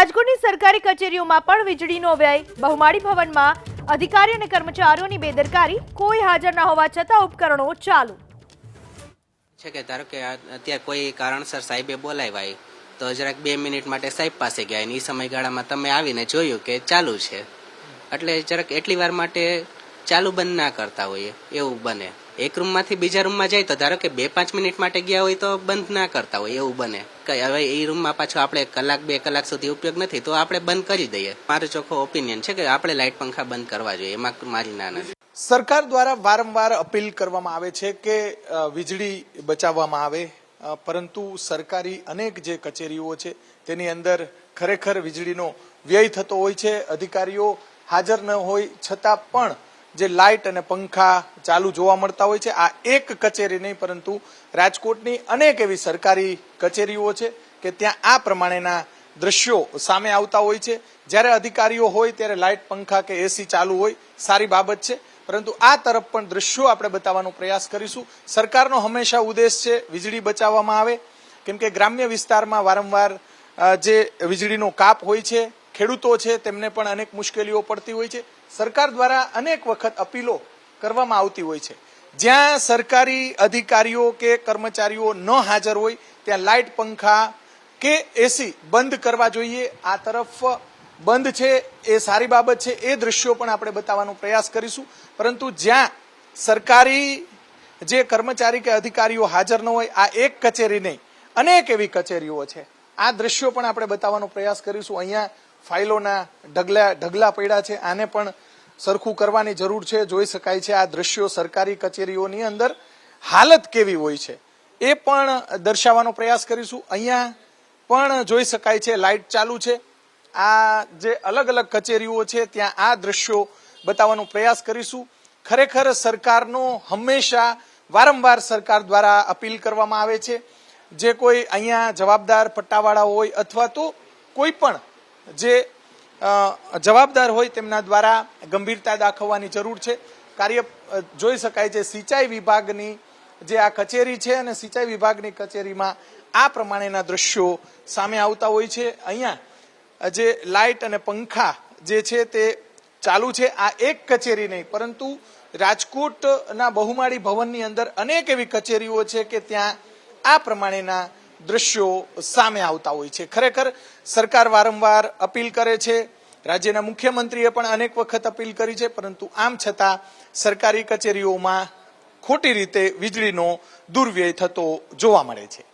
રાજકોટની સરકારી કચેરીઓમાં પણ વીજળીનો વ્યય. બહુમાળી ભવનમાં અધિકારી અને કર્મચારીઓની બેદરકારી કોઈ હાજર ન હોવા છતાં ઉપકરણો ચાલુ. છે કે ધારો કે અત્યારે કોઈ કારણસર સાહેબે બોલાવ્યા તો જરાક બે મિનિટ માટે સાહેબ પાસે ગયા અને એ સમયગાળામાં તમે આવીને જોયું કે ચાલુ છે. એટલે જરાક એટલી વાર માટે ચાલુ બંધ ના કરતા હોઈએ એવું બને. એક રૂમમાંથી બીજા રૂમમાં જાય તો ધારો કે બે, પાંચ મિનિટ માટે ગયા હોય તો બંધ ના કરતા હોય, એવું બને. કે હવે એ રૂમમાં પાછો આપણે કલાક, બે કલાક સુધી ઉપયોગ નથી, તો આપણે બંધ કરી દઈએ. મારો ચોખ્ખો ઓપિનિયન છે કે આપણે લાઇટ પંખા બંધ કરવા જોઈએ, એમાં મારી ના નથી સરકાર દ્વારા વારંવાર અપીલ કરવામાં આવે છે કે વીજળી બચાવવામાં આવે પરંતુ સરકારી અનેક જે કચેરીઓ છે, તેની અંદર ખરેખર વીજળીનો વ્યય થતો હોય છે, અધિકારીઓ હાજર ન હોય, છતાં પણ જે લાઇટ અને પંખા ચાલુ જોવા મળતા હોય છે, આ એક કચેરી નહીં, પરંતુ રાજકોટની અનેક એવી સરકારી કચેરીઓ છે કે ત્યાં આ પ્રમાણેના દ્રશ્યો સામે આવતા હોય છે. જ્યારે અધિકારીઓ હોય, ત્યારે લાઇટ, પંખા કે એસી ચાલુ હોય, સારી બાબત છે. પરંતુ આ તરફ પણ દ્રશ્યો આપણે બતાવવાનો પ્રયાસ કરીશું. સરકારનો હંમેશા ઉદ્દેશ છે વીજળી બચાવવામાં આવે. કેમ કે ગ્રામ્ય વિસ્તારમાં વારંવાર જે વીજળીનો કાપ હોય છે ખેડૂતો છે, તેમને પણ અનેક મુશ્કેલીઓ પડતી હોય છે. સરકાર દ્વારા અનેક વખત અપીલો કરવામાં આવતી હોય છે. જ્યાં સરકારી અધિકારીઓ કે કર્મચારીઓ ન હાજર હોય, ત્યાં લાઇટ પંખા કે એસી બંધ કરવા જોઈએ. આ તરફ બંધ છે, એ સારી બાબત છે, એ દ્રશ્યો પણ આપણે બતાવવાનો પ્રયાસ કરીશું. પરંતુ જ્યાં સરકારી જે કર્મચારી કે અધિકારીઓ હાજર ન હોય, આ એક કચેરી નહીં, અનેક એવી કચેરીઓ છે. આ દ્રશ્યો પણ આપણે બતાવવાનો પ્રયાસ કરીશું. અહીંયા ફાઇલોના ઢગલા ઢગલા પડ્યા છે. આને પણ સરખું કરવાની જરૂર છે. જોઈ શકાય છે આ દ્રશ્યો સરકારી કચેરીઓની અંદર હાલત કેવી હોય છે એ પણ દર્શાવવાનો પ્રયાસ કરીશું. અહીંયા પણ જોઈ શકાય છે લાઇટ ચાલુ છે. આ જે અલગ અલગ કચેરીઓ છે, ત્યાં આ દ્રશ્યો બતાવવાનો પ્રયાસ કરીશું. ખરેખર સરકારનો હંમેશા વારંવાર સરકાર દ્વારા અપીલ કરવામાં આવે છે. જે કોઈ અહીંયા જવાબદાર પટ્ટાવાળા હોય અથવા તો કોઈ પણ જે જવાબદાર હોય તેમના દ્વારા ગંભીરતા દાખવવાની જરૂર છે. કાર્ય જોઈ શકાય છે, સિંચાઈ વિભાગની જે આ કચેરી છે અને સિંચાઈ વિભાગની કચેરીમાં આ પ્રમાણેના દ્રશ્યો સામે આવતા હોય છે. અહીંયા જે લાઇટ અને પંખા જે છે તે ચાલુ છે. આ એક કચેરી નહીં, પરંતુ રાજકોટના બહુમાળી ભવનની અંદર અનેક એવી કચેરીઓ છે કે ત્યાં આ પ્રમાણેના દ્રશ્યો સામે આવતા હોય છે. ખરેખર સરકાર વારંવાર અપીલ કરે છે. રાજ્યના મુખ્યમંત્રીએ પણ અનેક વખત અપીલ કરી છે, પરંતુ આમ છતાં સરકારી કચેરીઓમાં ખોટી રીતે વીજળીનો દુર્વ્યય થતો જોવા મળે છે.